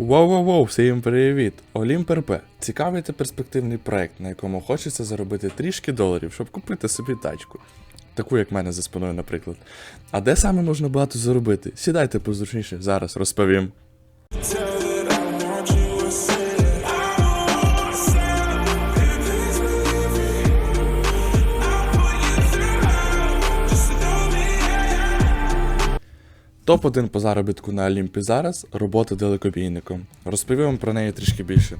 Воу-воу-воу, всім привіт! Олімп РП. Цікавий та перспективний проект, на якому хочеться заробити трішки доларів, щоб купити собі тачку. Таку, як мене за спиною, наприклад. А де саме можна багато заробити? Сідайте позручніше, зараз розповім. Топ-1 по заробітку на Олімпі зараз робота далекобійником. Розповім вам про неї трішки більше.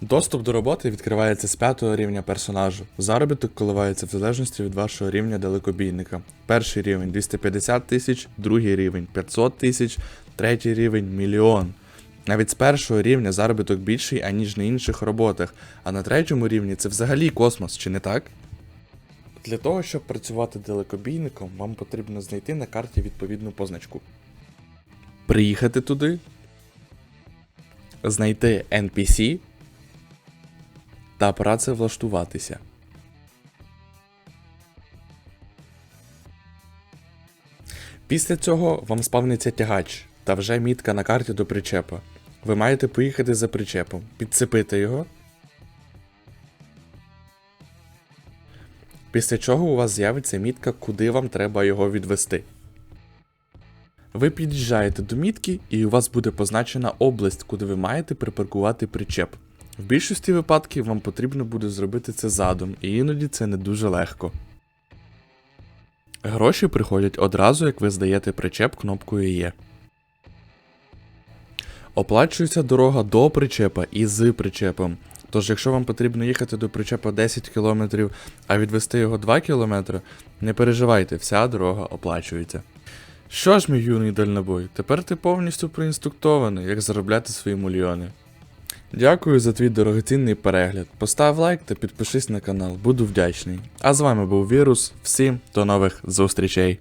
Доступ до роботи відкривається з п'ятого рівня персонажу. Заробіток коливається в залежності від вашого рівня далекобійника. Перший рівень 250 тисяч, другий рівень 500 тисяч, третій рівень мільйон. Навіть з першого рівня заробіток більший, аніж на інших роботах, а на третьому рівні це взагалі космос, чи не так? Для того, щоб працювати далекобійником, вам потрібно знайти на карті відповідну позначку. Приїхати туди, знайти NPC та працевлаштуватися. Після цього вам спавниться тягач та вже мітка на карті до причепа. Ви маєте поїхати за причепом, підцепити його. Після чого у вас з'явиться мітка, куди вам треба його відвести. Ви під'їжджаєте до мітки, і у вас буде позначена область, куди ви маєте припаркувати причеп. В більшості випадків вам потрібно буде зробити це задом, і іноді це не дуже легко. Гроші приходять одразу, як ви здаєте причеп кнопкою Є. Оплачується дорога до причепа і з причепом. Тож, якщо вам потрібно їхати до причепа 10 км, а відвести його 2 км, не переживайте, вся дорога оплачується. Що ж, мій юний дальнобой, тепер ти повністю проінструктований, як заробляти свої мільйони. Дякую за твій дорогоцінний перегляд. Постав лайк та підпишись на канал, буду вдячний. А з вами був Вірус. Всім до нових зустрічей.